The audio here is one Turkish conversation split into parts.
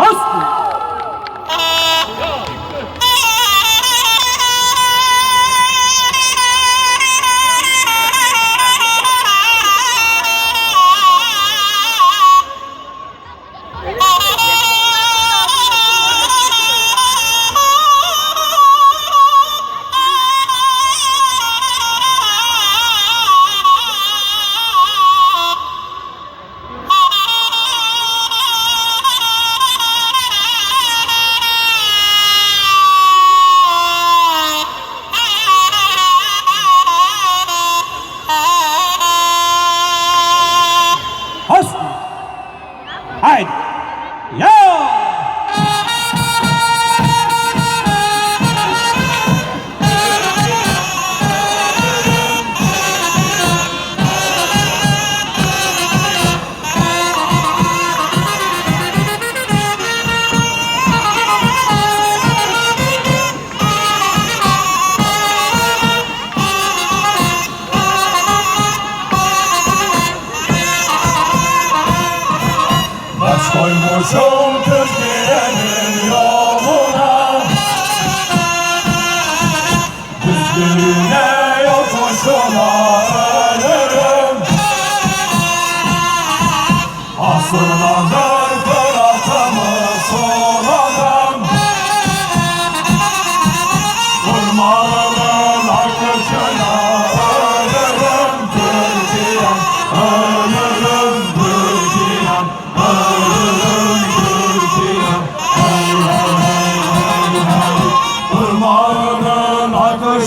হস্ত Haydi. Ya. Koymuşum Türkiye'nin yoluna. Düzgününe yokuşuna ölürüm. Asırlardır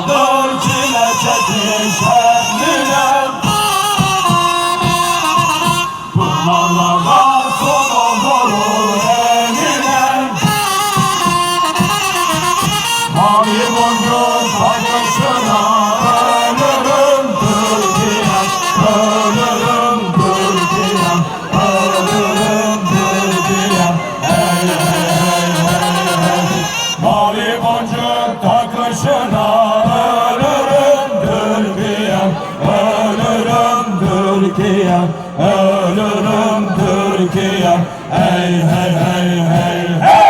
Doksan yıldır çile çekmiş hemlinem Kurmanlarda son olur Ölürüm Türkiye'm Hey hey hey hey hey